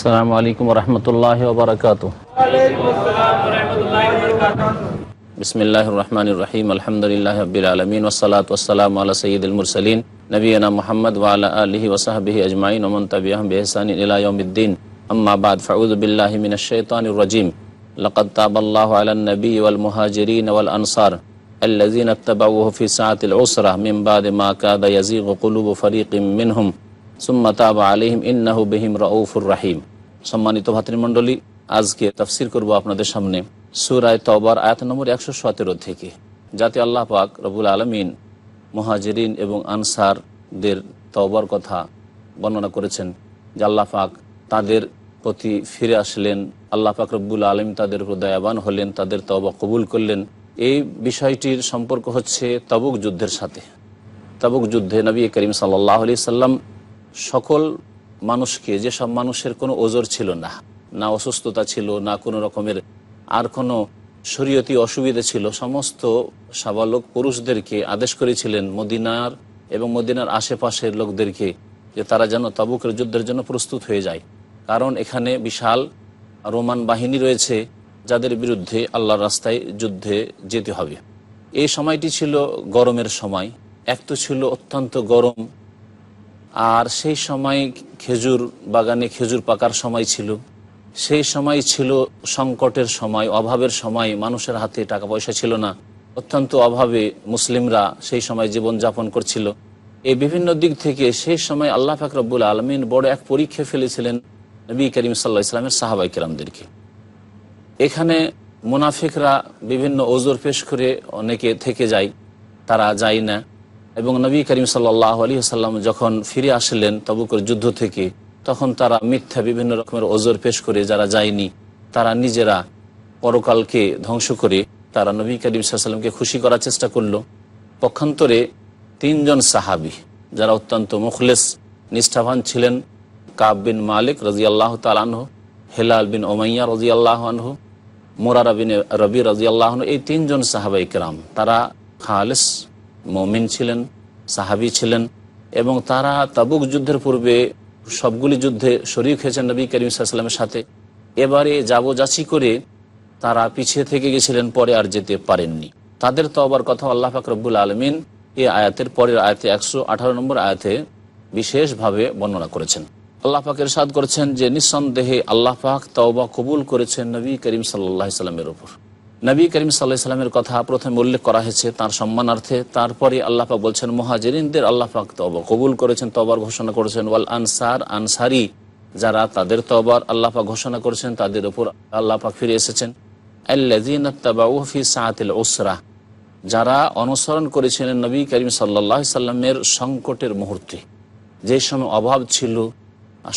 السلام عليكم ورحمة الله وبركاته بسم الله الرحمن الرحيم الحمد لله رب العالمين والصلاة والسلام على سيد المرسلين نبينا محمد وعلى آله وصحبه أجمعين ومن تبعهم بإحسان إلى يوم الدين أما بعد فأعوذ بالله من الشيطان الرجيم لقد تاب الله على النبي والمهاجرين والأنصار الذين اتبعوه في ساعة العسرة من بعد ما كاد يزيغ قلوب فريق منهم সুম্মা তাবা আলিহিম ইন্নাহু বিহিম রাউফুর রাহিম সম্মানিত ভাতৃমণ্ডলী, আজকে তাফসির করব আপনাদের সামনে সুরায় তবার আয়াত নম্বর একশো সতেরো থেকে। যাতে আল্লাহ পাক রবুল আলমিন মহাজেরিন এবং আনসারদের তবার কথা বর্ণনা করেছেন, যে আল্লাহ পাক তাদের প্রতি ফিরে আসলেন, আল্লাহ পাক রব্বুল আলম তাদের উপর দয়াবান হলেন, তাদের তবা কবুল করলেন। এই বিষয়টির সম্পর্ক হচ্ছে তাবুক যুদ্ধের সাথে। তাবুক যুদ্ধে নবী করিম সাল্লাহ আলি সাল্লাম সকল মানুষকে, যেসব মানুষের কোনো ওজোর ছিল না না অসুস্থতা ছিল, না কোনো রকমের আর কোনো শরীয়তি অসুবিধা ছিল, সমস্ত সাবালক পুরুষদেরকে আদেশ করেছিলেন মদিনার এবং মদিনার আশেপাশের লোকদেরকে যে তারা যেন তাবুকের যুদ্ধের জন্য প্রস্তুত হয়ে যায়। কারণ এখানে বিশাল রোমান বাহিনী রয়েছে, যাদের বিরুদ্ধে আল্লাহর রাস্তায় যুদ্ধে যেতে হবে। এই সময়টি ছিল গরমের সময়। এক তো ছিল অত্যন্ত গরম আর সেই সময় খেজুর বাগানে খেজুর পাকার সময় ছিল। সেই সময় ছিল সংকটের সময়, অভাবের সময়, মানুষের হাতে টাকা পয়সা ছিল না। অত্যন্ত অভাবে মুসলিমরা সেই সময় জীবন যাপন করছিল। এই বিভিন্ন দিক থেকে সেই সময় আল্লাহ ফাকরবুল আলমিন বড় এক পরীক্ষা ফেলেছিলেন নবী করিম সাল্লাহ ইসলামের সাহাবাই কিরামদেরকে। এখানে মুনাফিকরা বিভিন্ন ওজোর পেশ করে অনেকে থেকে যায়, তারা যায় না। এবং নবী করিম সাল্লাহ আলী সাল্লাম যখন ফিরে আসলেন তবুকর যুদ্ধ থেকে, তখন তারা মিথ্যা বিভিন্ন রকমের ওজোর পেশ করে যারা যায়নি, তারা নিজেরা পরকালকে ধ্বংস করে তারা নবী করিম সাল্লামকে খুশি করার চেষ্টা করল। পক্ষান্তরে তিনজন সাহাবি, যারা অত্যন্ত মুখলেস, নিষ্ঠাবান ছিলেন, কাব বিন মালিক রাজি আল্লাহ তালাহ হেলাল বিন ওমাইয়া রাজি আল্লাহ আনহু, মোরারা বিন রবি রাজি আল্লাহ এই তিনজন সাহাবাই কেরাম, তারা খালেস মমিন ছিলেন, সাহাবি ছিলেন, এবং তারা তাবুক যুদ্ধের পূর্বে সবগুলি যুদ্ধে শরিক হয়েছেন নবী করিম সাল্লামের সাথে। এবারে যাবো-যাচি করে তারা পিছিয়ে থেকে গেছিলেন, পরে আর যেতে পারেননি। তাদের তো আবার কথা আল্লাহ ফাকরবুল আলমিন এই আয়াতের পরের আয়াতে একশো আঠারো নম্বর আয়াতে বিশেষভাবে বর্ণনা করেছেন। আল্লাহ পাকের সাদ করেছেন যে, নিঃসন্দেহে আল্লাহ পাক তওবা কবুল করেছেন নবী করিম সাল্লাহ সাল্লামের উপর। নবী করিম সাল্লাহ সাল্লামের কথা প্রথমে উল্লেখ করা হয়েছে তার সম্মানার্থে। তারপরে আল্লাহ পাক বলছেন, মহাজেরিনদের আল্লাহ পাক তবা কবুল করেছেন তবার ঘোষণা করেছেন। ওয়াল আনসার আনসারি, যারা তাদের তবার আল্লাহ পাক ঘোষণা করেছেন, তাদের উপর আল্লাহ পাক ফিরে এসেছেন। ওসরা যারা অনুসরণ করেছিলেন নবী করিম সাল্লাহ সাল্লামের সংকটের মুহূর্তে। যে সময় অভাব ছিল,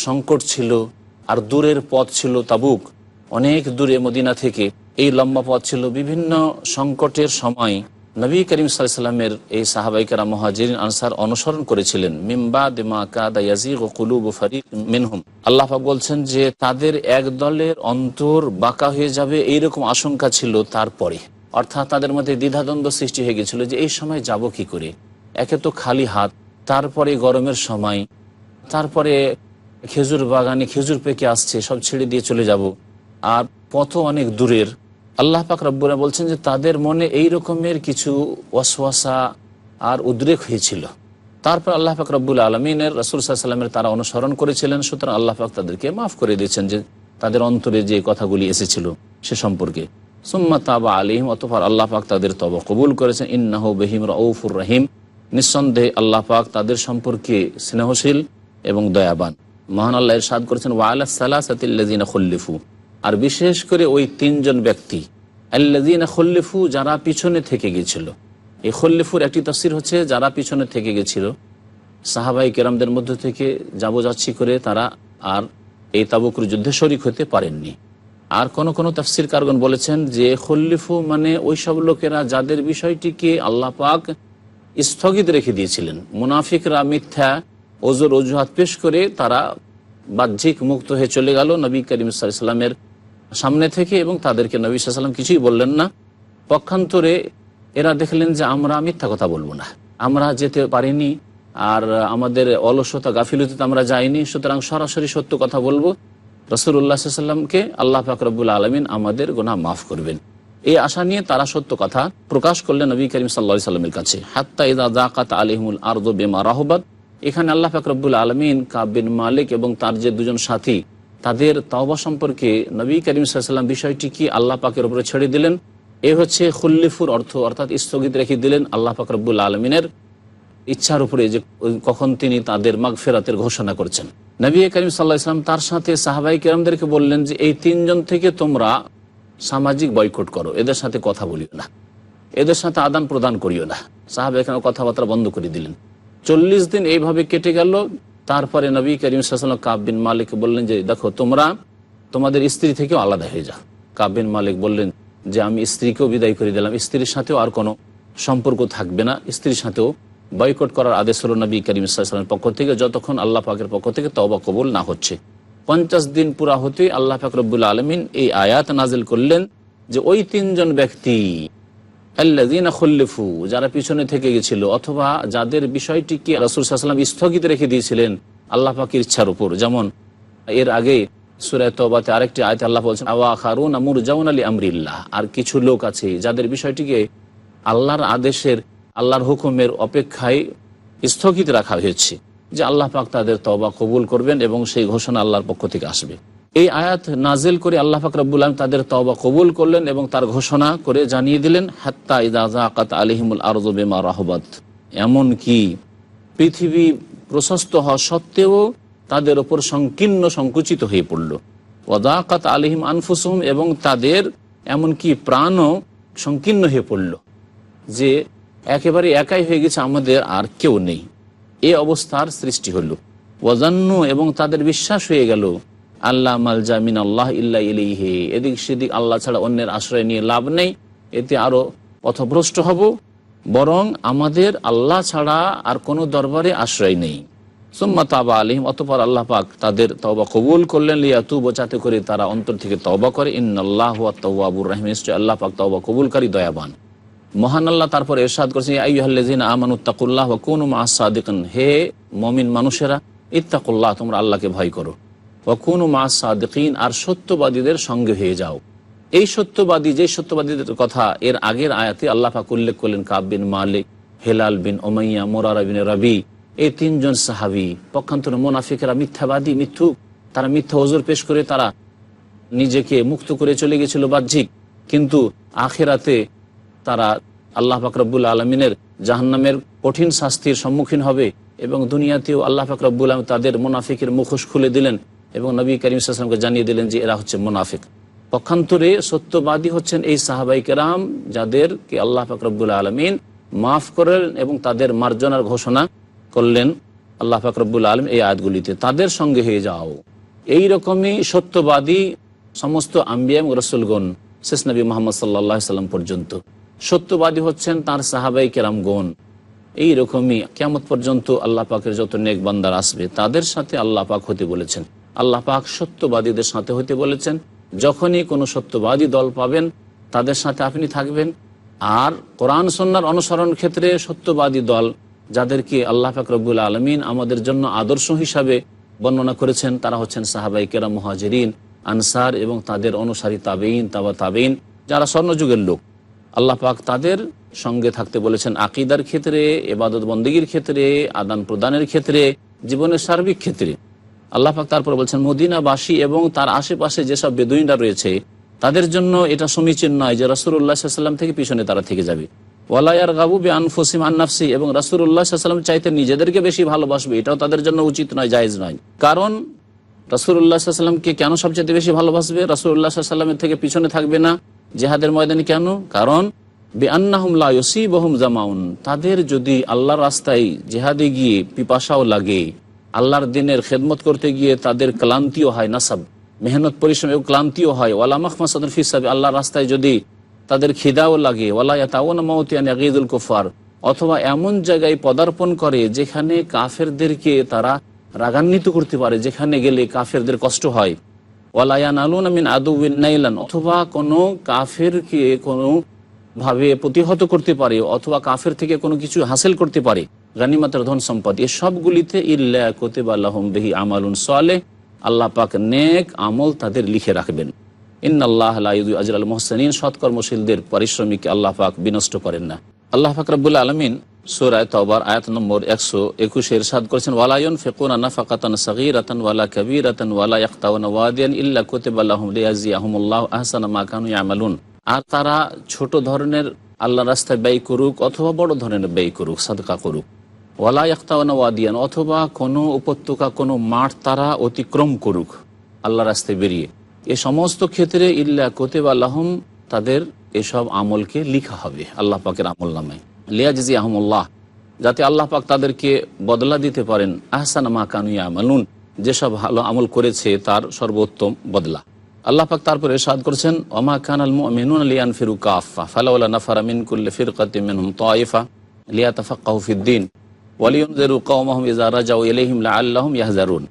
সংকট ছিল, আর দূরের পথ ছিল তাবুক, অনেক দূরে মদিনা থেকে এই লম্বা পথ ছিল বিভিন্ন সংকটের সময় নবী করিম সাল্লামের এই সাহাবাইকারা মহাজির আনসার অনুসরণ করেছিলেন। মিম্বা দিমা কাদা ইয়াজিগ ও কুলুব ফারিক মিনহুম। আল্লাহ বলছেন যে, তাদের এক দলের অন্তর বাঁকা হয়ে যাবে এইরকম আশঙ্কা ছিল তারপরে। অর্থাৎ তাদের মধ্যে দ্বিধাদ্বন্দ্ব সৃষ্টি হয়ে গেছিল যে, এই সময় যাব কি করে? একে তো খালি হাত, তারপরে গরমের সময়, তারপরে খেজুর বাগানে খেজুর পেকে আসছে, সব ছেড়ে দিয়ে চলে যাব। আর পথ অনেক দূরের। আল্লাহ পাক রব্বুরা বলছেন যে তাদের মনে এই রকমের কিছু ওয়াসওয়াসা আর উদ্রেক হয়েছিল। তারপর আল্লাহ পাক রব্বুল আলমিনের রসুল সাল্লামের তারা অনুসরণ করেছিলেন, সুতরাং আল্লাহ পাক তাদেরকে মাফ করে দিয়েছেন যে তাদের অন্তরে যে কথাগুলি এসেছিল সে সম্পর্কে। সুম্মা তাবা আলিম অতফর আল্লাহ পাক তাদের তব কবুল করেছেন। ইন্নাহ বেহিম রউফুর রহিম। নিঃসন্দেহে আল্লাহ পাক তাদের সম্পর্কে স্নেহশীল এবং দয়াবান। মহান আল্লাহ সাদ করেছেন ওয়ালা সালাসাতিল্লাজিনা খল্লিফু। আর বিশেষ করে ওই তিনজন ব্যক্তি আল্লাদিনা খল্লিফু, যারা পিছনে থেকে গেছিল। এই খল্লিফুর একটি তফসির হচ্ছে, যারা পিছনে থেকে গেছিল সাহাবাই কেরামদের মধ্য থেকে যাব যাচ্ছি করে তারা আর এই তাবুকুর যুদ্ধে শরিক হতে পারেননি। আর কোন কোনো তফসির কারগন বলেছেন যে খল্লিফু মানে ওই সব লোকেরা যাদের বিষয়টিকে আল্লাহ পাক স্থগিত রেখে দিয়েছিলেন। মুনাফিকরা মিথ্যা ওজোর অজুহাত পেশ করে তারা বাহ্যিক মুক্ত হয়ে চলে গেল। নবী করিম সাল্লামের সামনে থেকে এবং তাদেরকে নবী সাল্লাম কিছুই বললেন না। পক্ষান্তরে এরা দেখলেন যে আমরা মিথ্যা কথা বলব না। আমরা যেতে পারিনি আর আমাদের অলসতা, গাফিলতিতে আমরা যাইনি। সুতরাং সরাসরি সত্য কথা বলব। রসুল্লাহ সাল্লামকে আল্লাহ ফাকরবুল আলমিন আমাদের গোনা মাফ করবেন। এই আশা নিয়ে তারা সত্য কথা প্রকাশ করলেন নবী করিম সাল্লা সাল্লামের কাছে। হাত্তা ইদা জাকাত আলিমুল আর্দ বেমা রাহবাদ এখানে আল্লাহ ফাকরবুল আলমিন কাবিন মালিক এবং তার যে দুজন সাথী তাদের তওবা সম্পর্কে নবী করিম সাল্লাম বিষয়টি কি আল্লাহ পাকের উপরে ছেড়ে দিলেন? এ হচ্ছে খুল্লিফুর অর্থ, অর্থাৎ স্থগিত রেখে দিলেন আল্লাহ ফাকরবুল আলমিনের ইচ্ছার উপরে যে কখন তিনি তাদের মাগ ফেরাতের ঘোষণা করছেন। নবী করিম সাল্লাহ ইসলাম তার সাথে সাহাবাই কিরামদেরকে বললেন যে, এই তিনজন থেকে তোমরা সামাজিক বয়কট করো, এদের সাথে কথা বলিও না। এদের সাথে আদান প্রদান করিও না। সাহাবা এখানে কথাবার্তা বন্ধ করে দিলেন। চল্লিশ দিন এইভাবে কেটে গেল তারপরে নবী করিম সাল্লাম কাববিন মালিক বললেন যে, দেখো, তোমরা তোমাদের স্ত্রী থেকেও আলাদা হয়ে যাও। কাব বিন মালিক বললেন যে, আমি স্ত্রীকেও বিদায় করে দিলাম। স্ত্রীর সাথেও আর কোনো সম্পর্ক থাকবে না। স্ত্রীর সাথেও বয়কট করার আদেশ হলো নবী করিম সাল্লামের পক্ষ থেকে। যতক্ষণ আল্লাহ পাকের পক্ষ থেকে তবা কবুল না হচ্ছে। পঞ্চাশ দিন পুরা হতে আল্লাহ ফাকরবুল আলমিন এই আয়াত নাজিল করলেন যে, ওই তিনজন ব্যক্তি আল্লাদিন যারা পিছনে থেকে গেছিল, অথবা যাদের বিষয়টিকে রসুল সাল্লাম স্থগিত রেখে দিয়েছিলেন, আল্লাহ পাকের ইচ্ছার উপর। যেমন এর আগে সুরায় আরেকটি আয়তে আল্লাহ বলছেন, আওয়া খারুন আমুর জাউন আলী আমরিল্লাহ আর কিছু লোক আছে যাদের বিষয়টিকে আল্লাহর আদেশের, আল্লাহর হুকুমের অপেক্ষায় স্থগিত রাখা হয়েছে, যে আল্লাহ পাক তাদের তবা কবুল করবেন এবং সেই ঘোষণা আল্লাহর পক্ষ থেকে আসবে। এই আয়াত নাজিল করে আল্লাহ পাক রব্বুল আলম তাদের তবা কবুল করলেন এবং তার ঘোষণা করে জানিয়ে দিলেন, হাত্তা ইদাজাকাত আলিহিমুল আরজ বেমা রাহবাত। এমন কি পৃথিবী প্রশস্ত হওয়া সত্ত্বেও তাদের ওপর সংকীর্ণ সংকুচিত হয়ে পড়ল। ওদাকাত আলিহিম আনফুসুম এবং তাদের এমনকি প্রাণও সংকীর্ণ হয়ে পড়ল যে একেবারে একাই হয়ে গেছে, আমাদের আর কেউ নেই। এ অবস্থার সৃষ্টি হল। ওয়াজান্ন এবং তাদের বিশ্বাস হয়ে গেল আল্লাহ মালজামিন আল্লাহ ইল্লা ইলিহে এদিক সেদিক আল্লাহ ছাড়া অন্যের আশ্রয় নিয়ে লাভ নেই। এতে আরও পথভ্রষ্ট হব। বরং আমাদের আল্লাহ ছাড়া আর কোনো দরবারে আশ্রয় নেই। সুম্মা তাবা আলিম অতপর আল্লাহ পাক তাদের তবা কবুল করলেন। লিয়াতু বোচাতে করে তারা অন্তর থেকে তবা করে। ইন আল্লাহ তওয়াবুর রহিম। নিশ্চয় আল্লাহ পাক তবা কবুলকারী, দয়াবান। মহান আল্লাহ তারপর এরশাদ করছেন আইহাল্লাজিন আমানুত্তাকুল্লাহ কোন মাসাদিকন হে মমিন মানুষেরা, ইত্তাকুল্লাহ, তোমরা আল্লাহকে ভয় করো। ও মা মাসাদিকিন আর সত্যবাদীদের সঙ্গে হয়ে যাও। এই সত্যবাদী যে সত্যবাদীদের কথা এর আগের আয়াতে আল্লাহ পাক উল্লেখ করলেন, কাব বিন মালিক, হেলাল বিন ওমাইয়া মোরারা বিন রবি, এই তিনজন সাহাবি, পক্ষান্তরে মোনাফিকেরা মিথ্যাবাদী, মিথ্যুক। তারা মিথ্যা ওজোর পেশ করে তারা নিজেকে মুক্ত করে চলে গেছিল বাহ্যিক। কিন্তু আখেরাতে তারা আল্লাহ ফাকরাবুল আলমিনের জাহান্নামের কঠিন শাস্তির সম্মুখীন হবে এবং দুনিয়াতেও আল্লাহ ফাকরাবুল আলম তাদের মোনাফিকের মুখোশ খুলে দিলেন। এবং নবী করিম সাল্লামকে জানিয়ে দিলেন যে এরা হচ্ছে মুনাফিক। পক্ষান্তরে সত্যবাদী হচ্ছেন এই সাহাবাই কেরাম যাদেরকে আল্লাহ ফাকরাবুল আলমিন মাফ করলেন এবং তাদের মার্জনার ঘোষণা করলেন আল্লাহ ফাকরবুল আলম এই আয়াতগুলিতে। তাদের সঙ্গে হয়ে যাও। এই রকমই সত্যবাদী সমস্ত আম্বিয়াম রসুলগণ শেষ নবী মোহাম্মদ সাল্লাহ সাল্লাম পর্যন্ত। সত্যবাদী হচ্ছেন তার সাহাবাই কেরামগণ। এই রকমই কেমত পর্যন্ত আল্লাহ পাকের যত নেক বান্দার আসবে, তাদের সাথে আল্লাহ পাক হতে বলেছেন। আল্লাহ পাক সত্যবাদীদের সাথে হতে বলেছেন, যখনই কোনো সত্যবাদী দল পাবেন, তাদের সাথে আপনি থাকবেন। আর কোরআন সন্ন্যার অনুসরণ ক্ষেত্রে সত্যবাদী দল, যাদেরকে আল্লাহ ফাকরবুল আলমিন আমাদের জন্য আদর্শ হিসাবে বর্ণনা করেছেন, তারা হচ্ছেন সাহাবাই কেরাম মহাজরিন, আনসার এবং তাদের অনুসারী তাবেইন তাবা তাবেইন যারা স্বর্ণযুগের লোক। আল্লাহ পাক তাদের সঙ্গে থাকতে বলেছেন আকিদার ক্ষেত্রে এবাদত বন্দীগীর ক্ষেত্রে, আদান প্রদানের ক্ষেত্রে, জীবনের সার্বিক ক্ষেত্রে। আল্লাহ পাক তারপর বলছেন, মদিনাবাসী এবং তার আশেপাশে যেসব বেদুইনরা রয়েছে, তাদের জন্য এটা সমীচীন নয় যে রসুল্লাহ সাল্লাম থেকে পিছনে তারা থেকে যাবে। ওয়ালায়ার গাবু বে আনফসিম আন্নাফসি এবং রাসুল্লাহ সাল্লাম চাইতে নিজেদেরকে বেশি ভালোবাসবে, এটাও তাদের জন্য উচিত নয়, জায়েজ নয়। কারণ রাসুল্লাহ সাল্লামকে কেন সবচেয়ে বেশি ভালোবাসবে? রাসুল্লাহ সাল্লামের থেকে পিছনে থাকবে না। জেহাদের ময়দানে কেন? কারণ বে আন্নাহুমলা ইসিবহম জামাউন, তাদের যদি আল্লাহর রাস্তায় জেহাদে গিয়ে পিপাসাও লাগে আল্লাহর দিনের খেদমত করতে গিয়ে তাদের ক্লান্তিও হয়, নাসাব। মেহনত, পরিশ্রম এবং ক্লান্তিও হয়। ওয়ালামাখ মাসাদুল ফিসাবে আল্লাহর রাস্তায় যদি তাদের খিদাও লাগে ওয়ালায়াতাউল কুফার অথবা এমন জায়গায় পদার্পণ করে যেখানে কাফেরদেরকে তারা রাগান্বিত করতে পারে, যেখানে গেলে কাফেরদের কষ্ট হয়। ওয়ালায়ান আলুন আমিন আদুবিন নাইলান। অথবা কোনো কাফেরকে কোনো ভাবে প্রতিহত করতে পারে অথবা কাফের থেকে কোনো কিছু হাসিল করতে পারে। গানিমাতের ধন সম্পদ, এ সবগুলিতে ইল্লা কোতেবাল্লাহম বেহি আমালুন সালে আল্লাহ পাক নেক আমল তাদের লিখে রাখবেন। ইন আল্লাহ আজরাল মোহসেনিন, সৎকর্মশীলদের পারিশ্রমিক আল্লাহ পাক বিনষ্ট করেন না। আল্লাহ পাক রব্বুল্লা আলমিন সুরায় তবার আয়াত নম্বর একশো একুশে ইরশাদ করেছেন ওয়ালায়ন ফেকুন নাফাকাতান সগীরাতান ওয়ালা কবিরাতান ওয়ালা ইয়াক্তাওয়ান ওয়াদিয়ান ইল্লা কুতিবাল্লাহুম লিয়াজিয়াহুমুল্লাহ আহসানা মা ইয়ামালুন। আর তারা ছোট ধরনের আল্লাহ রাস্তায় ব্যয় করুক অথবা বড় ধরনের ব্যয় করুক, সাদকা করুক। ওয়ালা ইয়াক্তাওয়ানা ওয়াদিয়ান, অথবা কোনো উপত্যকা, কোনো মাঠ তারা অতিক্রম করুক আল্লাহ রাস্তায় বেরিয়ে। এ সমস্ত ক্ষেত্রে ইল্লা কোতেব আল্লাহম তাদের এসব আমলকে লিখা হবে আল্লাহ পাকের আমল নামে। লিয়াজি আহমুল্লাহ যাতে আল্লাহ পাক তাদেরকে বদলা দিতে পারেন। আহসান মা কানুয়া মালুন যেসব ভালো আমল করেছে তার সর্বোত্তম বদলা। আল্লাহ পাক তারপর এরশাদ করেছেন, ওমা খান আল মুমিনুন লিয়ান ফিরু কাফা ফালাউলা নাফারা মিন কুল্লি ফিরকাতি মিনহুম তাইফা লিয়াতাফাক্কাহু ফিদ্দিন ওয়ালিউনজিরু কওমাহুম ইযা রাজাউ ইলাইহিম লাআল্লাহুম ইয়াহজারুন।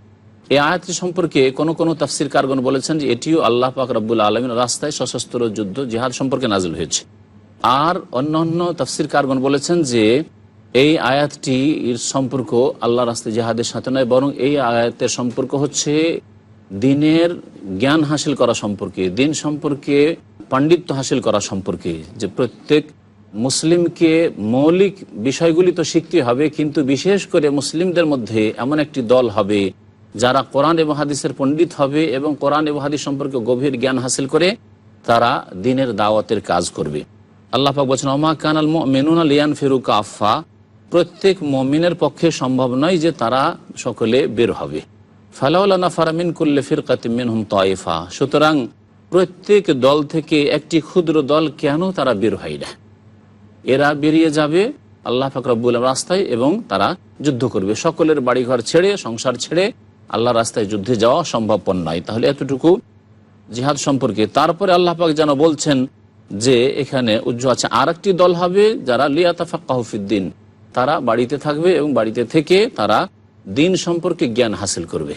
এই আয়াতটি সম্পর্কে কোন কোন তাফসির কারগণ বলেছেন যে এটিও আল্লাহ পাক রব্বুল আলমিন রাস্তায় সশস্ত্র যুদ্ধ, জিহাদ সম্পর্কে নাজিল হয়েছে। আর অন্যান্য তাফসির কারগণ বলেছেন যে এই আয়াতটি এর সম্পর্ক আল্লাহ রাস্তায় জিহাদের সাথে নয়, বরং এই আয়াতের সম্পর্ক হচ্ছে দিনের জ্ঞান হাসিল করা সম্পর্কে, দিন সম্পর্কে পাণ্ডিত্য হাসিল করা সম্পর্কে যে প্রত্যেক মুসলিমকে মৌলিক বিষয়গুলি তো শিখতে হবে, কিন্তু বিশেষ করে মুসলিমদের মধ্যে এমন একটি দল হবে যারা কোরআন এবং হাদিসের পণ্ডিত হবে এবং কোরআন এবং হাদিস সম্পর্কে গভীর জ্ঞান হাসিল করে তারা দিনের দাওয়াতের কাজ করবে। আল্লাহ পাক বলছেন অমা কানাল মেনুন লিয়ান ফেরুক আফা প্রত্যেক মমিনের পক্ষে সম্ভব নয় যে তারা সকলে বের হবে। ফালাউলানা ফারামিন করলে ফিরকাতিমিন হুম তয়েফা সুতরাং প্রত্যেক দল থেকে একটি ক্ষুদ্র দল কেন তারা বের হয় না? এরা বেরিয়ে যাবে আল্লাহ ফাকরাবুল রাস্তায় এবং তারা যুদ্ধ করবে। সকলের বাড়িঘর ছেড়ে, সংসার ছেড়ে আল্লাহ রাস্তায় যুদ্ধে যাওয়া সম্ভবপর নয়। তাহলে এতটুকু জিহাদ সম্পর্কে। তারপরে আল্লাহ পাক যেন বলছেন যে, এখানে উজ্জ্ব আছে আর দল হবে যারা লিয়াতাফাক্কাহফিদ্দিন তারা বাড়িতে থাকবে এবং বাড়িতে থেকে তারা দিন সম্পর্কে জ্ঞান হাসিল করবে।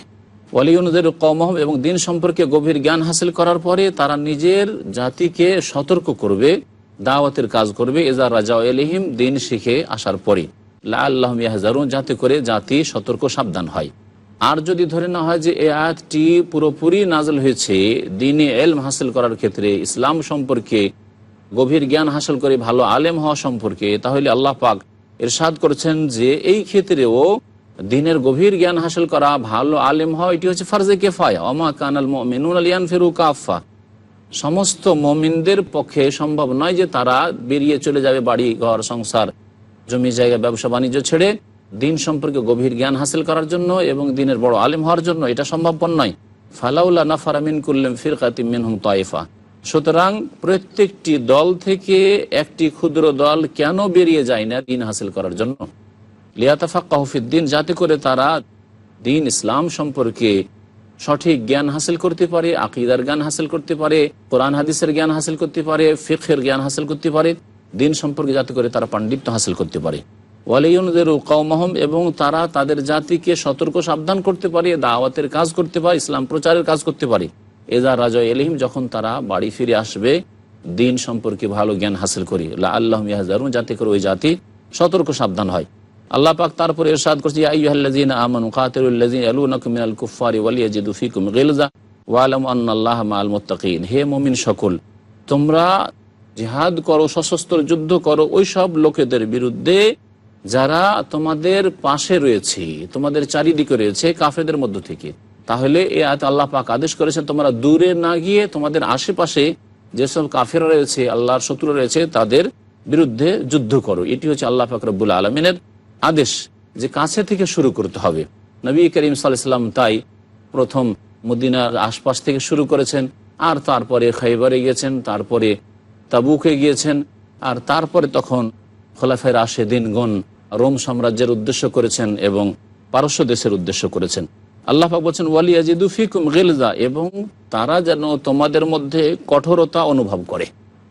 ওয়ালিউনদের কমহম এবং দিন সম্পর্কে গভীর জ্ঞান হাসিল করার পরে তারা নিজের জাতিকে সতর্ক করবে, দাওয়াতের কাজ করবে। এজা রাজা এলিহিম দিন শিখে আসার পরে। লা আল্লাহ ইয়াহজারুন, যাতে করে জাতি সতর্ক সাবধান হয়। আর যদি ধরে না হয় যে এই আয়াতটি পুরোপুরি নাজল হয়েছে, দিনে এলম হাসিল করার ক্ষেত্রে, ইসলাম সম্পর্কে গভীর জ্ঞান হাসিল করে ভালো আলেম হওয়া সম্পর্কে, তাহলে আল্লাহ পাক এর এরশাদ করেছেন যে এই ক্ষেত্রেও দিনের গভীর জ্ঞান হাসিল করা ভালো আলেম হওয়া, এটি হচ্ছে ফার্জে কেফায়। অমা কানাল মেনুন আলিয়ান ফেরু কাফা সমস্ত মমিনদের পক্ষে সম্ভব নয় যে তারা বেরিয়ে চলে যাবে বাড়ি, ঘর, সংসার, জমি, জায়গা, ব্যবসা, বাণিজ্য ছেড়ে দিন সম্পর্কে গভীর জ্ঞান হাসিল করার জন্য এবং দিনের বড় আলেম হওয়ার জন্য এটা সম্ভবপর নয়। ফালাউল্লা নাফারামিন করলেন ফিরকাতিম মিনহুম তাইফা। সুতরাং প্রত্যেকটি দল থেকে একটি ক্ষুদ্র দল কেন বেরিয়ে যায় না দিন হাসিল করার জন্য? লিয়াতাফাক্কাহফিদ্দিন যাতে করে তারা দিন ইসলাম সম্পর্কে সঠিক জ্ঞান হাসিল করতে পারে, আকিদার জ্ঞান হাসিল করতে পারে, কোরআন, হাদিসের জ্ঞান হাসিল করতে পারে ফিখের জ্ঞান হাসিল করতে পারে, দিন সম্পর্কে যাতে করে তারা পাণ্ডিত্য হাসিল করতে পারে। ওয়ালিউনদের কৌমহম এবং তারা তাদের জাতিকে সতর্ক, সাবধান করতে পারে, দাওয়াতের কাজ করতে পারে, ইসলাম প্রচারের কাজ করতে পারে। এজা রাজা এলিহিম, যখন তারা বাড়ি ফিরে আসবে, দিন সম্পর্কে ভালো জ্ঞান হাসিল করি। আল্লাহ ইয়াহজারুন, যাতে করে ওই জাতি সতর্ক, সাবধান হয়। আল্লাহ পাক তারপরে এরশাদ করছে, ইয়া আইয়ুহাল্লাযীনা আমানু কাতিলুল্লাযীনা ইয়ালুনাকুম মিনাল কুফফারি ওয়ালিয়াজিদু ফীকুম গিলজা ওয়ালামু আন্নাল্লাহা মাআল মুত্তাকিন। হে মুমিন সকল, তোমরা জিহাদ করো, সশস্ত্র যুদ্ধ করো, ওই সব লোকেদের বিরুদ্ধে যারা তোমাদের পাশে রয়েছে, তোমাদের চারিদিকে রয়েছে, কাফেরদের মধ্য থেকে, তাহলে এ আয়াত আল্লাহ পাক আদেশ করেছেন, তোমরা দূরে না গিয়ে তোমাদের আশেপাশে যেসব কাফেরা রয়েছে, আল্লাহর শত্রু রয়েছে, তাদের বিরুদ্ধে যুদ্ধ করো। এটি হচ্ছে আল্লাহ পাক রব্বুল আলমিনের আদেশ যে কাছে থেকে শুরু করতে হবে। নবী করিম সাল্লাম তাই প্রথম মদিনার আশপাশ থেকে শুরু করেছেন, আর তারপরে খাইবারে গিয়েছেন, তারপরে তাবুকে গিয়েছেন, আর তারপরে তখন খোলাফের আসে দিনগণ রোম সাম্রাজ্যের উদ্দেশ্য করেছেন এবং পারস্য দেশের উদ্দেশ্য করেছেন। আল্লাহ বলছেন ওয়ালিয়াজিদু ফিকুম গিলজা এবং তারা যেন তোমাদের মধ্যে কঠোরতা অনুভব করে।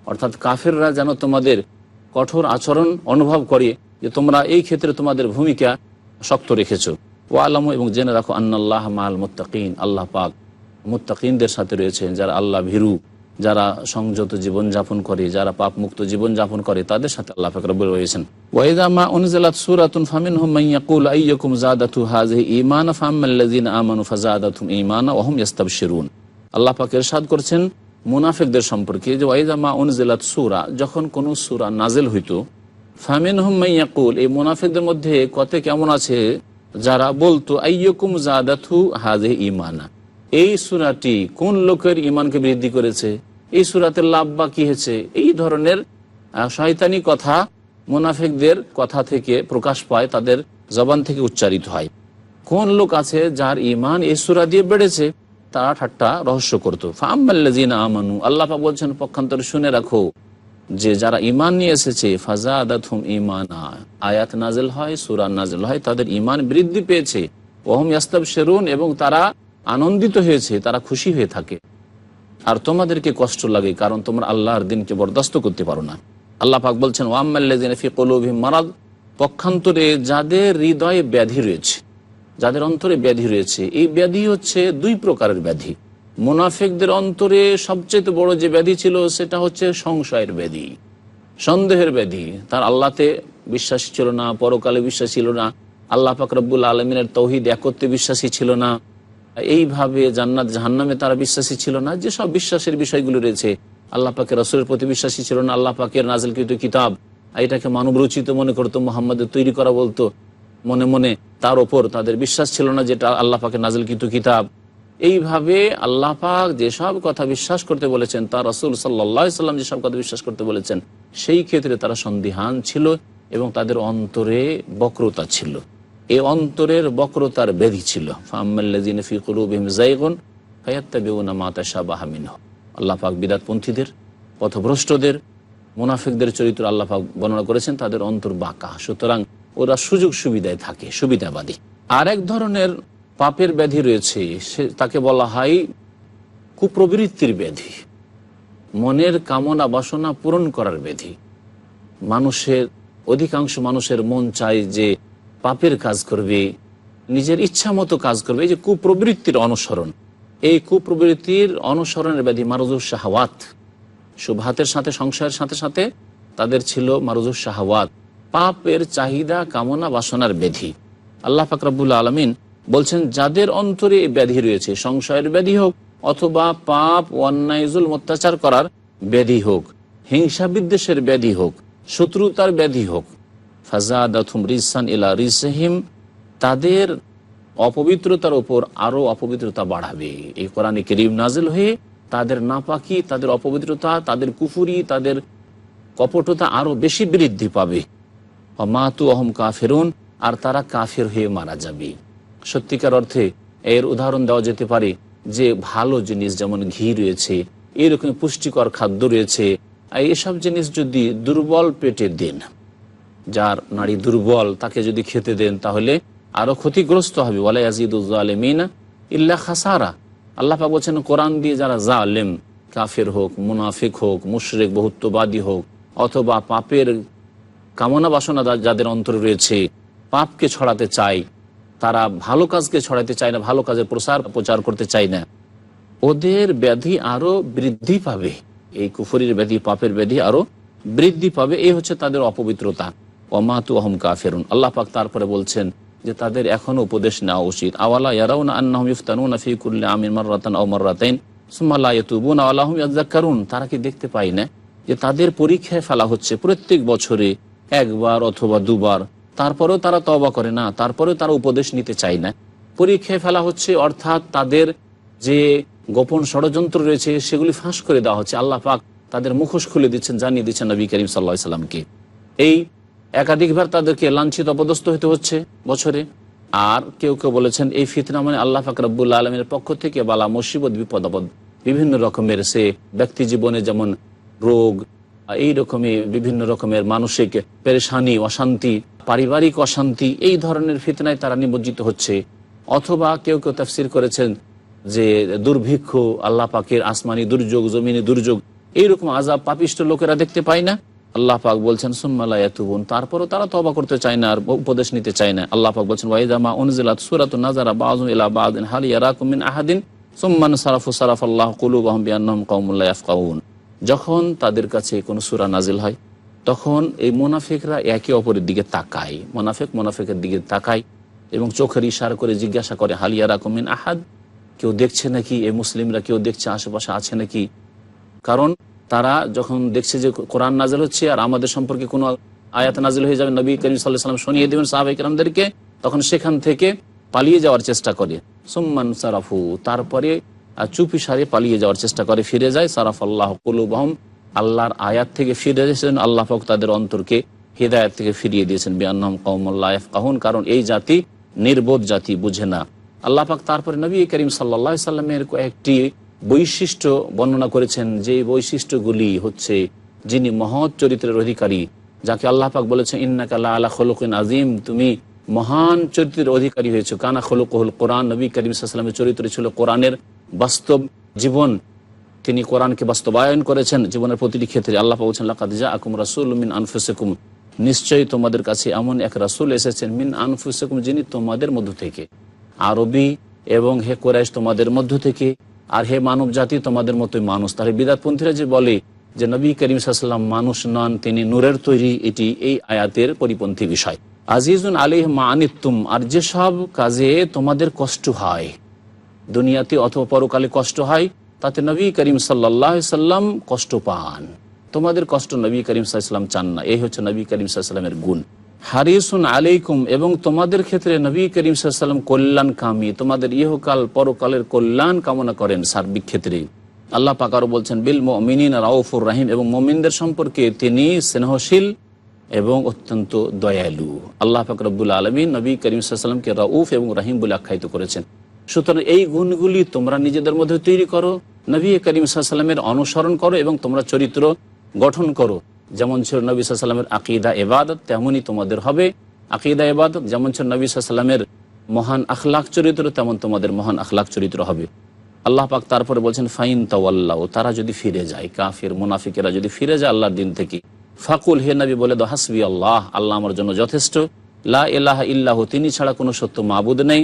অর্থাৎ কাফেররা যেন তোমাদের কঠোর আচরণ অনুভব করে। যে তোমরা এই ক্ষেত্রে তোমাদের ভূমিকা শক্ত রেখেছো। ও আলম এবং জেনে রাখো আন্নাল্লাহ মাল মুত্তাকিন, আল্লাহ পাক মুত্তাকিনদের সাথে রয়েছেন, যারা আল্লাহ ভীরু, যারা সংযত জীবন যাপন করে, যারা পাপ মুক্ত জীবন যাপন করে, তাদের সাথে আল্লাহ ফাকরাবুল রয়েছেন। ওয়াইদা মা উনজিলাত সূরাতুন মান ওয়া হুম করছেন মুনাফিকদের সম্পর্কে যে যখন কোন সূরা নাজিল হইতো ফামিনহুম মান ইয়াকুল, এই মুনাফিকদের মধ্যে কত কেমন আছে? যারা বলতো, আইয়াকুম যাদাতু হাযিহি ঈমানা। এই সুরাটি কোন লোকের ইমানকে বৃদ্ধি করেছে? এই সুরাতের লাভ বা কি হয়েছে। এই ধরনের শয়তানি কথা মুনাফিকদের কথা থেকে প্রকাশ পায়, তাদের জবান থেকে উচ্চারিত হয়। কোন লোক আছে যার ইমান এই সুরা দিয়ে বেড়েছে? তারা ঠাট্টা রহস্য করতো। ফাম্মাল্লাজিন আমানু, আল্লাহ পাক বলছেন, পক্ষান্তরে শুনে রাখো। যে যারা ইমান নিয়ে এসেছে ফাজাদাতুম ইমানা আয়াত নাজেল হয়, সুরা নাজেল হয়, তাদের ইমান বৃদ্ধি পেয়েছে। ওহম ইয়াস্তাব শেরুন এবং তারা আনন্দিত হয়েছে, তারা খুশি হয়ে থাকে। আর তোমাদেরকে কষ্ট লাগে, কারণ তোমরা আল্লাহর দিনকে বরদাস্ত করতে পারো না। আল্লাহ পাক বলছেন ওয়াম্মাল্লাযিনা ফি কুলুবিহিম মারাদ। পক্ষান্তরে যাদের হৃদয়ে ব্যাধি রয়েছে, যাদের অন্তরে ব্যাধি রয়েছে, এই ব্যাধি হচ্ছে দুই প্রকারের ব্যাধি। মুনাফিকদের অন্তরে সবচেয়ে বড় যে ব্যাধি ছিল সেটা হচ্ছে সংশয়ের ব্যাধি, সন্দেহের ব্যাধি। তার আল্লাহতে বিশ্বাসী ছিল না, পরকালে বিশ্বাস ছিল না, আল্লাহ পাক রব্বুল আলমিনের তৌহিদ একত্রে বিশ্বাসী ছিল না। এইভাবে জান্নাত জাহান্নামে তারা বিশ্বাসী ছিল না যেসব বিশ্বাসের বিষয়গুলো রয়েছে। আল্লাহ পাকের রসুলের প্রতি বিশ্বাসী ছিল না, আল্লাহ পাকের নাজলকৃত কিতাব। এটাকে মানব রচিত মনে করতো মোহাম্মদের তৈরি করা বলতো। মনে মনে তার ওপর তাদের বিশ্বাস ছিল না, যেটা আল্লাহ পাকের নাজলকৃত কিতাব। এইভাবে আল্লাহ পাক যেসব কথা বিশ্বাস করতে বলেছেন তার রসুল সাল্লাহ সাল্লাম যেসব কথা বিশ্বাস করতে বলেছেন, সেই ক্ষেত্রে তারা সন্দিহান ছিল এবং তাদের অন্তরে বক্রতা ছিল। এই অন্তরের বক্রতার ব্যাধি ছিল। ফাম্মাল্লাযিনা ফি কুলুবিহিম যায়গুন ফায়াত্তাবিউনা মা তাশাবাহা মিনহু। আল্লাহ পাক বিদাতপন্থীদের, পথভ্রষ্টদের, মুনাফিকদের চরিত্র আল্লাহ পাক বর্ণনা করেছেন, তাদের অন্তর বাঁকা। সুতরাং ওরা সুযোগ সুবিধায় থাকে, সুবিধাবাদী। আর এক ধরনের পাপের ব্যাধি রয়েছে, সে তাকে বলা হয় কুপ্রবৃত্তির ব্যাধি। মনের কামনা বাসনা পূরণ করার ব্যাধি। মানুষের, অধিকাংশ মানুষের মন চায় যে পাপের কাজ করবে, নিজের ইচ্ছা মতো কাজ করবে, এই যে কুপ্রবৃত্তির অনুসরণ। এই কুপ্রবৃত্তির অনুসরণের ব্যাধি মারুজুর শাহওয়াত। সুভাতের সাথে, সংসারের সাথে সাথে তাদের ছিল মারুজুর শাহওয়াত। পাপের চাহিদা, কামনা বাসনার ব্যাধি। আল্লাহ ফাকরাবুল আলমিন বলছেন, যাদের অন্তরে ব্যাধি রয়েছে, সংশয়ের ব্যাধি হোক অথবা পাপ অন্যায়জুল অত্যাচার করার ব্যাধি হোক হিংসা বিদ্বেষের ব্যাধি হোক, শত্রুতার ব্যাধি হোক ফাজাদাথুম রিসান ইলা রিসহিম, তাদের অপবিত্রতার ওপর আরও অপবিত্রতা বাড়াবে। এই কোরআনে করিম নাজিল হয়ে তাদের নাপাকি, তাদের অপবিত্রতা, তাদের কুফুরি, তাদের কপটতা আরও বেশি বৃদ্ধি পাবে। মাতু অহম কাফেরুন, আর তারা কাফের হয়ে মারা যাবে। সত্যিকার অর্থে এর উদাহরণ দেওয়া যেতে পারে যে ভালো জিনিস যেমন ঘি রয়েছে, এরকম পুষ্টিকর খাদ্য রয়েছে এসব জিনিস যদি দুর্বল পেটে দেন, যার নারী দুর্বল তাকে যদি খেতে দেন, তাহলে আরও ক্ষতিগ্রস্ত হবে। ওয়ালাই আজিদুজ্জালেমিন ইল্লা খাসারা। আল্লাহ পাক বলছেন, কোরআন দিয়ে যারা জালেম, কাফের হোক, মুনাফিক হোক, মুশরেক, বহুত্ববাদী হোক, অথবা পাপের কামনা বাসনা যাদের অন্তরে রয়েছে, পাপকে ছড়াতে চায় তারা ভালো কাজকে ছড়াতে চায় না, ভালো কাজের প্রসার প্রচার করতে চায় না। ওদের ব্যাধি আরও বৃদ্ধি পাবে, এই কুফরির ব্যাধি, পাপের ব্যাধি আরও বৃদ্ধি পাবে, এই হচ্ছে তাদের অপবিত্রতা। অমাতু অহম কাফেরুন। আল্লাহ পাক তারপরে বলছেন যে, তাদের এখনও উপদেশ নেওয়া উচিত। আওয়ালা ইয়ারাউনা আন্নাহুম ইফতানুনা ফি কুল্লি আমিন মাররাতান আও মাররাতাইন, সুম্মা লা ইয়াতুবুনা ওয়া লাহুম তারা কি দেখতে পায় না যে, তাদের পরীক্ষায় ফেলা হচ্ছে প্রত্যেক বছরে একবার অথবা দুবার। তারপরেও তারা তওবা করে না, তারপরেও তারা উপদেশ নিতে চায় না। পরীক্ষায় ফেলা হচ্ছে, অর্থাৎ তাদের যে গোপন ষড়যন্ত্র রয়েছে, সেগুলি ফাঁস করে দেওয়া হচ্ছে। আল্লাহ পাক তাদের মুখোশ খুলে দিচ্ছেন, জানিয়ে দিচ্ছেন নবী করিম সাল্লাহ সাল্লামকে। এই একাধিকবার তাদেরকে লাঞ্ছিত, অপদস্থ হতে হচ্ছে বছরে। আর কেউ কেউ বলেছেন, এই ফিতনা মানে আল্লাহ পাক রব্বুল আলমের পক্ষ থেকে বালা, মুসিবত, বিপদ, আপদ, বিভিন্ন রকমের সে ব্যক্তি জীবনে যেমন রোগ এই রকমের বিভিন্ন রকমের মানসিক পেরেশানি, অশান্তি, পারিবারিক অশান্তি, এই ধরনের ফিতনায় তারা নিমজ্জিত হচ্ছে। অথবা কেউ কেউ তাফসির করেছেন যে দুর্ভিক্ষ, আল্লাহ পাকের আসমানি দুর্যোগ, জমিনি দুর্যোগ, এইরকম আজাব পাপিষ্ট লোকেরা দেখতে পায় না। আল্লাহ পাক বলছেন সুম্মালা ইয়াতুবুন। তারপরও তারা তবা করতে চায় না আর উপদেশ নিতে চায় না। আল্লাহ পাক বলছেন ওয়াইদামা উনজিলাত সূরাতুন নাজারা বাযু ইলা বাযিন হাল ইয়ারাকুম মিন আহাদিন সুম্মান সারাফু সারাফ আল্লাহ কুলুব আহমিয়ান্নম কৌমুল্লাহ আফকাউন যখন তাদের কাছে কোনো সুরা নাজিল হয়, তখন এই মোনাফেকরা একে অপরের দিকে তাকায়। মোনাফেক মোনাফেকের দিকে তাকায় এবং চোখের ইশারা করে জিজ্ঞাসা করে হালিয়া রাকমিন আহাদ? কেউ দেখছে নাকি? এই মুসলিমরা কেউ দেখছে? আশেপাশে আছে নাকি? কারণ তারা যখন দেখছে যে কোরআন নাজিল হচ্ছে আর আমাদের সম্পর্কে কোনো আয়াত নাজিল হয়ে যাবে, নবী করিম সাল্লাহ সাল্লাম শুনিয়ে দেবেন সাহাবাই কেরামদেরকে, তখন সেখান থেকে পালিয়ে যাওয়ার চেষ্টা করে। সুম্মান সারাফু, তারপরে চুপি সারে পালিয়ে যাওয়ার চেষ্টা করে, ফিরে যায়, সারাফ আল্লাহ কুলুবহম। আল্লাহর আয়াত থেকে ফিরে এসেছেন, আল্লাহ পাক তাদের অন্তরকে হৃদায়ত থেকে ফিরিয়ে দিয়েছেন। বিয়ান্নম কৌমুল্লাহ কাহুন কারণ এই জাতি নির্বোধ জাতি, বুঝে না। আল্লাহ পাক তারপরে নবী করিম সাল্লাহ সাল্লামের কয়েকটি বৈশিষ্ট্য বর্ণনা করেছেন। যে বৈশিষ্ট্যগুলি হচ্ছে, যিনি মহৎ চরিত্রের অধিকারী, যাকে আল্লাহ পাক বলেছেন ইন্নাকাল্লা আলা খলকিন আজিম তুমি মহান চরিত্রের অধিকারী হয়েছে। কানা খলকহুল কোরআন, নবী করিম সাল্লামের চরিত্র ছিল কোরআনের বাস্তব জীবন। তিনি কোরআনকে বাস্তবায়ন করেছেন জীবনের প্রতিটি ক্ষেত্রে। আল্লাহ বলছেন লাকাদিজা আকুম রাসুল মিন আনফুসেকুম। নিশ্চয়ই তোমাদের কাছে এমন এক রাসুল এসেছেন, মিন আনফুসেকুম, যিনি তোমাদের মধ্য থেকে। আরবি এবং হে কোরাইশ তোমাদের মধ্য থেকে, আর হে মানব জাতি তোমাদের মতোই মানুষ। তাহলে বিদাতপন্থীরা যে বলে যে নবী করিম সাল্লাম মানুষ নন, তিনি নূরের তৈরি। এটি এই আয়াতের পরিপন্থী বিষয়। আজিজুন আলিহ মা আনিতুম আর যেসব কাজে তোমাদের কষ্ট হয়, দুনিয়াতে অথবা পরকালে কষ্ট হয়, তাতে নবী করিম সাল্লাহ সাল্লাম কষ্ট পান। তোমাদের কষ্ট নবী করিম সাল্লাম চান না, এই হচ্ছে নবী করিম সাল্লামের গুণ। হারিসুন আলাইকুম, এবং তোমাদের ক্ষেত্রে নবী করিম সাল্লাম কল্যাণ কামী তোমাদের ইহকাল পরকালের কল্যাণ কামনা করেন সার্বিক ক্ষেত্রে। আল্লাহ পাকারও বলছেন, বিল মিনিন রাউফুর রাহিম, এবং মমিনদের সম্পর্কে তিনি স্নেহশীল এবং অত্যন্ত দয়ালু। আল্লাহ ফাকরবুল আলমী নবী করিম সাল্লামকে রাউফ এবং রাহিম বলে আখ্যায়িত করেছেন। সুতরাং এই গুণগুলি তোমরা নিজেদের মধ্যে তৈরি করো, নবী করিম সাল্লামের অনুসরণ করো এবং তোমরা চরিত্র গঠন করো। যেমন ছিল নবী সাল্লামের আকিদা এবাদত তেমনই তোমাদের হবে আকিদা এবাদত যেমন ছিল নবী সাল্লামের মহান আখলাখ চরিত্র, তেমন তোমাদের মহান আখলাখ চরিত্র হবে। আল্লাহ পাক তারপরে বলছেন, ফাইন তাওয়াল্লাহ তারা যদি ফিরে যায়, কাফির, মুনাফিকেরা যদি ফিরে যায় আল্লাহর দিন থেকে ফাকুল হে নবী বলে দো হাসবি আল্লাহ আল্লাহ আমার জন্য যথেষ্ট। লা এলাহ ইল্লাহ, তিনি ছাড়া কোনো সত্য মাবুদ নেই।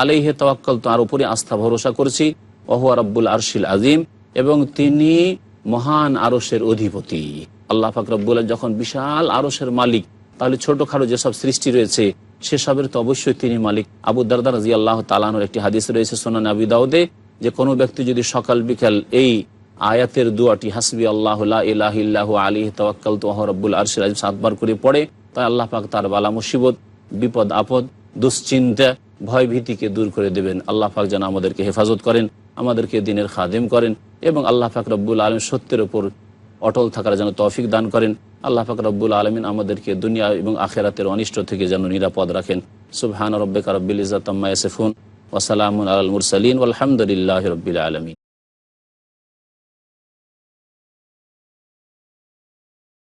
আলাই হে তওয়াক্কল, তার উপরে আস্থা ভরসা করছি। ওহুয়া রব্বুল আরশিল আজিম এবং তিনি মহান আরসের অধিপতি। আল্লাহ ফাকরবুল যখন বিশাল আরসের মালিক, তাহলে ছোটখাটো যেসব সৃষ্টি রয়েছে, সেসবের তো অবশ্যই তিনি মালিক। আবু দারদার রাজি আল্লাহ তালানোর একটি হাদিস রয়েছে সোনান আবি দাউদে, যে কোনো ব্যক্তি যদি সকাল বিকাল এই আয়াতের দুয়াটি, হাসবি আল্লাহ ইলাহ আলী তওয়াক্কাল তো রব্বুল আরশিল আজিম সাতবার করে পড়ে, তাই আল্লাহ পাক তার বালা মুসিবত, বিপদ, আপদ, দুশ্চিন্তা ভয় ভীতিকে দূর করে দেবেন। আল্লাহ পাক যেন আমাদেরকে হেফাজত করেন, আমাদেরকে দিনের খাদেম করেন এবং আল্লাহ পাক রব্বুল আলম সত্যের ওপর অটল থাকার যেন তৌফিক দান করেন। আল্লাহ পাক রব্বুল আলমিন আমাদেরকে দুনিয়া এবং আখেরাতের অনিষ্ট থেকে যেন নিরাপদ রাখেন। সুবহান রব্বিকা রব্বিল ইজাত আম্মা ইয়াসিফুন ওয়াসালামুন আলাল মুরসালিন আলহামদুলিল্লাহ রব্বিল আলমিন।